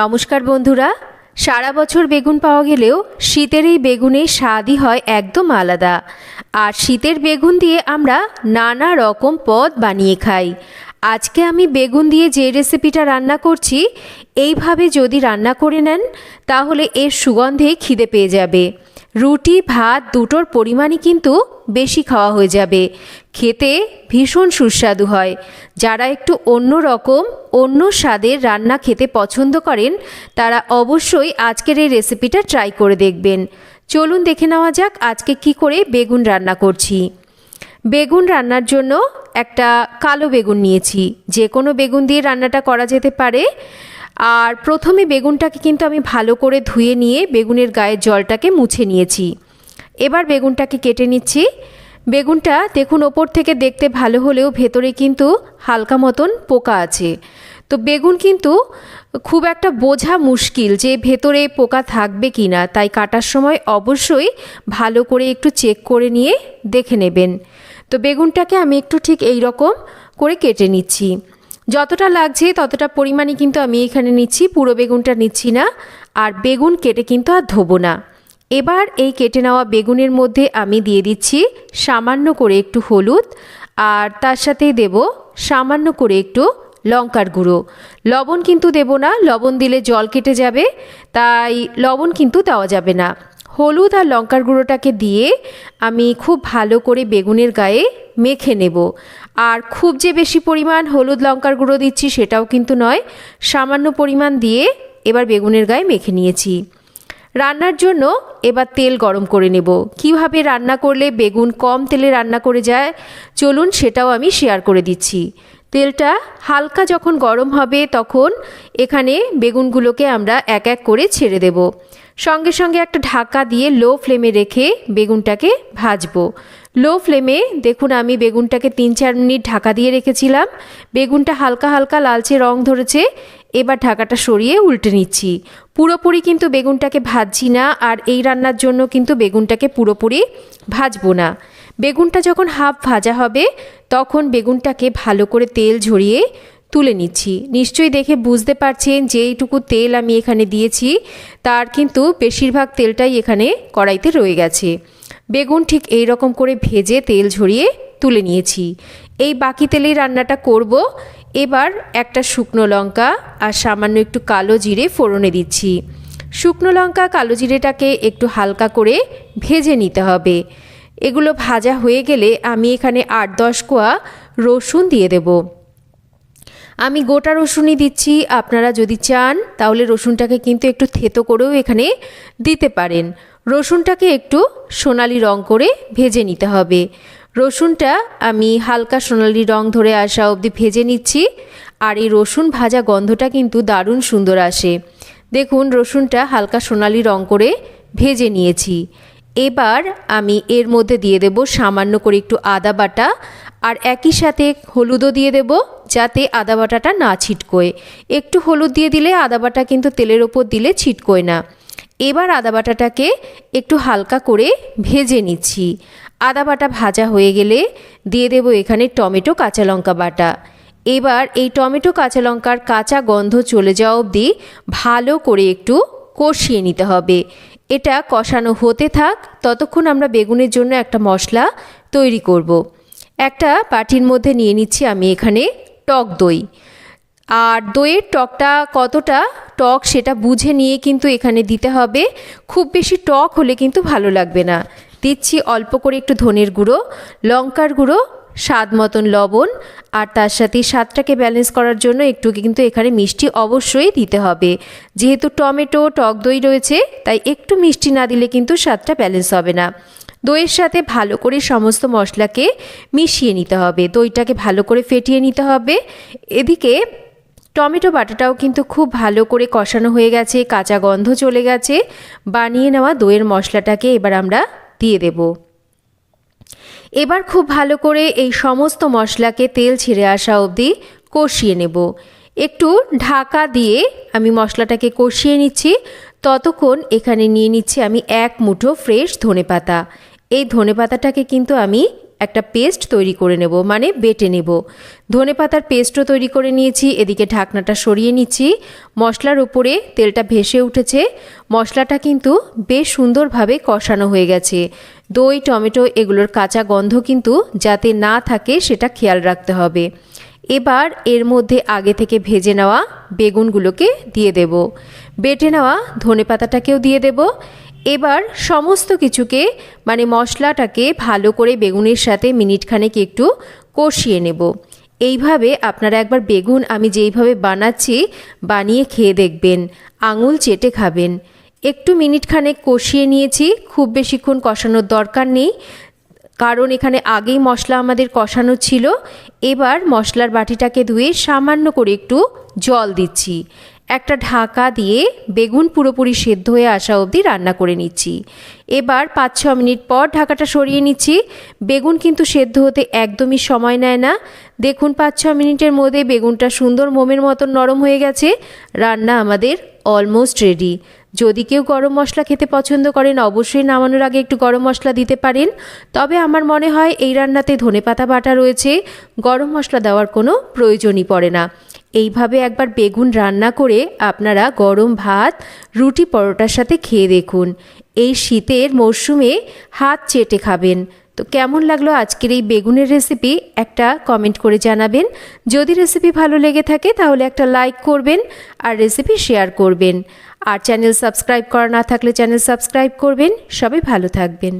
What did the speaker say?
নমস্কার বন্ধুরা। সারা বছর বেগুন পাওয়া গেলেও শীতের এই বেগুনের স্বাদই হয় একদম আলাদা। আর শীতের বেগুন দিয়ে আমরা নানা রকম পদ বানিয়ে খাই। আজকে আমি বেগুন দিয়ে যে রেসিপিটা রান্না করছি, এইভাবে যদি রান্না করে নেন, তাহলে এর সুগন্ধে খিদে পেয়ে যাবে। রুটি, ভাত দুটোর পরিমাণই কিন্তু বেশি খাওয়া হয়ে যাবে। খেতে ভীষণ সুস্বাদু হয়। যারা একটু অন্য রকম, অন্য স্বাদের রান্না খেতে পছন্দ করেন, তারা অবশ্যই আজকের এই রেসিপিটা ট্রাই করে দেখবেন। চলুন দেখে নেওয়া যাক আজকে কি করে বেগুন রান্না করছি। বেগুন রান্নার জন্য একটা কালো বেগুন নিয়েছি। যে কোনো বেগুন দিয়ে রান্নাটা করা যেতে পারে। আর প্রথমে বেগুনটাকে কিন্তু আমি ভালো করে ধুয়ে নিয়ে বেগুনের গায়ের জলটাকে মুছে নিয়েছি। এবার বেগুনটাকে কেটে নিচ্ছি। বেগুনটা দেখুন, ওপর থেকে দেখতে ভালো হলেও ভেতরে কিন্তু হালকা মতন পোকা আছে। তো বেগুন কিন্তু খুব একটা বোঝা মুশকিল যে ভেতরে পোকা থাকবে কি না তাই কাটার সময় অবশ্যই ভালো করে একটু চেক করে নিয়ে দেখে নেবেন। তো বেগুনটাকে আমি একটু ঠিক এই রকম করে কেটে নিচ্ছি। যতটা লাগছে, ততটা পরিমাণে কিন্তু আমি এখানে নিচ্ছি, পুরো বেগুনটা নিচ্ছি না, আর বেগুন কেটে কিন্তু আর ধোবো না। এবার এই কেটে নেওয়া বেগুনের মধ্যে আমি দিয়ে দিচ্ছি সামান্য করে একটু হলুদ, আর তার সাথেই দেব সামান্য করে একটু লঙ্কার গুঁড়ো। লবণ কিন্তু দেব না, লবণ দিলে জল কেটে যাবে, তাই লবণ কিন্তু দেওয়া যাবে না। হলুদ আর লঙ্কার গুঁড়োটাকে দিয়ে আমি খুব ভালো করে বেগুনের গায়ে মেখে নেব। আর খুব যে বেশি পরিমাণ হলুদ লঙ্কার গুঁড়ো দিচ্ছি সেটাও কিন্তু নয়, সামান্য পরিমাণ দিয়ে এবার বেগুনের গায়ে মেখে নিয়েছি। রান্নার জন্য এবার তেল গরম করে নেব। কীভাবে রান্না করলে বেগুন কম তেলে রান্না করে যায়, চলুন সেটাও আমি শেয়ার করে দিচ্ছি। তেলটা হালকা যখন গরম হবে তখন এখানে বেগুনগুলোকে আমরা এক এক করে ছেড়ে দেব। সঙ্গে সঙ্গে একটা ঢাকা দিয়ে লো ফ্লেমে রেখে বেগুনটাকে ভাজবো। লো ফ্লেমে, দেখুন আমি বেগুনটাকে তিন চার মিনিট ঢাকা দিয়ে রেখেছিলাম। বেগুনটা হালকা হালকা লালচে রং ধরেছে। এবার ঢাকাটা সরিয়ে উল্টে নিচ্ছি। পুরোপুরি কিন্তু বেগুনটাকে ভাজছি না আর এই রান্নার জন্য কিন্তু বেগুনটাকে পুরোপুরি ভাজবো না। বেগুনটা যখন হাফ ভাজা হবে, তখন বেগুনটাকে ভালো করে তেল ঝরিয়ে তুলে নিচ্ছি। নিশ্চয়ই দেখে বুঝতে পারছেন যে এইটুকু তেল আমি এখানে দিয়েছি। তার কিন্তু বেশিরভাগ তেলটাই এখানে কড়াইতে রয়ে গেছে। বেগুন ঠিক এই রকম করে ভেজে তেল ঝরিয়ে তুলে নিয়েছি। এই বাকি তেলেই রান্নাটা করব। এবার একটা শুকনো লঙ্কা আর সামান্য একটু কালো জিরে ফোড়নে দিচ্ছি। শুকনো লঙ্কা, কালো জিরেটাকে একটু হালকা করে ভেজে নিতে হবে। এগুলো ভাজা হয়ে গেলে আমি এখানে আট দশ কোয়া রসুন দিয়ে দেবো। আমি গোটা রসুনই দিচ্ছি। আপনারা যদি চান, তাহলে রসুনটাকে কিন্তু একটু থেতো করেও এখানে দিতে পারেন। রসুনটাকে একটু সোনালি রং করে ভেজে নিতে হবে। রসুনটা আমি হালকা সোনালি রং ধরে আসা অবধি ভেজে নিচ্ছি। আর এই রসুন ভাজা গন্ধটা কিন্তু দারুণ সুন্দর আসে। দেখুন, রসুনটা হালকা সোনালি রং করে ভেজে নিয়েছি। এবার আমি এর মধ্যে দিয়ে দেব সামান্য করে একটু আদা বাটা আর একই সাথে হলুদও দিয়ে দেব যাতে আদা বাটাটা না ছিটকোয়। একটু হলুদ দিয়ে দিলে আদা বাটা কিন্তু তেলের ওপর দিলে ছিটকোয় না। এবার আদা বাটাটাকে একটু হালকা করে ভেজে নিচ্ছি। আদা বাটা ভাজা হয়ে গেলে দিয়ে দেব এখানে টমেটো কাঁচা লঙ্কা বাটা। এবার এই টমেটো কাঁচা লঙ্কার কাঁচা গন্ধ চলে যাওয়া অবধি ভালো করে একটু কষিয়ে নিতে হবে। এটা কষানো হতে থাক, ততক্ষণ আমরা বেগুনের জন্য একটা মশলা তৈরি করব। একটা বাটির মধ্যে নিয়ে নিচ্ছি আমি এখানে টক দই। আর দইয়ের টকটা কতটা টক সেটা বুঝে নিয়ে কিন্তু এখানে দিতে হবে। খুব বেশি টক হলে কিন্তু ভালো লাগবে না। দিচ্ছি অল্প করে একটু ধনের গুঁড়ো, লঙ্কার গুঁড়ো, স্বাদ মতন লবণ আর তার সাথে স্বাদটাকে ব্যালেন্স করার জন্য একটু কিন্তু এখানে মিষ্টি অবশ্যই দিতে হবে। যেহেতু টমেটো, টক দই রয়েছে, তাই একটু মিষ্টি না দিলে কিন্তু স্বাদটা ব্যালেন্স হবে না। দইয়ের সাথে ভালো করে সমস্ত মশলাকে মিশিয়ে নিতে হবে। দইটাকে ভালো করে ফেটিয়ে নিতে হবে। এদিকে টমেটো বাটাটাও কিন্তু খুব ভালো করে কষানো হয়ে গেছে, কাঁচা গন্ধ চলে গেছে। বানিয়ে নেওয়া দইয়ের মশলাটাকে এবার আমরা দিয়ে দেবো। এবার খুব ভালো করে এই সমস্ত মশলাকে তেল ছেড়ে আসা অবধি কষিয়ে নেব। একটু ঢাকা দিয়ে আমি মশলাটাকে কষিয়ে নিচ্ছি। ততক্ষণ এখানে নিয়ে নিচ্ছি আমি এক মুঠো ফ্রেশ ধনে পাতা এই ধনে পাতাটাকে কিন্তু আমি একটা পেস্ট তৈরি করে নেব মানে বেটে নেব। ধনে পাতার পেস্টও তৈরি করে নিয়েছি, এদিকে ঢাকনাটা সরিয়ে নিচ্ছি। মশলার উপরে তেলটা ভেসে উঠেছে। মশলাটা কিন্তু বেশ সুন্দরভাবে কষানো হয়ে গেছে। দই, টমেটো এগুলোর কাঁচা গন্ধ কিন্তু যাতে না থাকে সেটা খেয়াল রাখতে হবে। এবার এর মধ্যে আগে থেকে ভেজে নেওয়া বেগুনগুলোকে দিয়ে দেব। বেটে নেওয়া ধনে পাতাটাকেও দিয়ে দেব। এবার সমস্ত কিছুকে মানে মশলাটাকে ভালো করে বেগুনের সাথে মিনিটখানেক একটু কষিয়ে নেব। এইভাবে আপনারা একবার বেগুন আমি যেইভাবে বানাচ্ছি, বানিয়ে খেয়ে দেখবেন, আঙুল চেটে খাবেন। একটু মিনিটখানেক কষিয়ে নিয়েছি, খুব বেশিক্ষণ কষানোর দরকার নেই, কারণ এখানে আগেই মশলা আমাদের কষানো ছিল। এবার মশলার বাটিটাকে ধুয়ে সামান্য করে একটু জল দিচ্ছি। একটা ঢাকা দিয়ে বেগুন পুরোপুরি সেদ্ধ হয়ে আসা অবধি রান্না করে নিচ্ছি। এবার পাঁচ ছ মিনিট পর ঢাকাটা সরিয়ে নিচ্ছি। বেগুন কিন্তু সেদ্ধ হতে একদমই সময় নেয় না। দেখুন পাঁচ ছ মিনিটের মধ্যে বেগুনটা সুন্দর মোমের মতন নরম হয়ে গেছে। রান্না আমাদের অলমোস্ট রেডি যদি কেউ গরম মশলা খেতে পছন্দ করেন, অবশ্যই নামানোর আগে একটু গরম মশলা দিতে পারেন। তবে আমার মনে হয় এই রান্নাতে ধনেপাতা বাটা রয়েছে। গরম মশলা দেওয়ার কোনো প্রয়োজনই পড়ে না। এইভাবে একবার বেগুন রান্না করে আপনারা গরম ভাত, রুটি পরোটার সাথে খেয়ে দেখুন। এই শীতের মরশুমে হাত চেটে খাবেন। তো কেমন লাগল আজকের এই বেগুনের রেসিপি একটা কমেন্ট করে জানাবেন। যদি রেসিপি ভালো লেগে থাকে তাহলে একটা লাইক করবেন আর রেসিপি শেয়ার করবেন। আর চ্যানেল সাবস্ক্রাইব করা না থাকলে চ্যানেল সাবস্ক্রাইব করবেন। সবাই ভালো থাকবেন।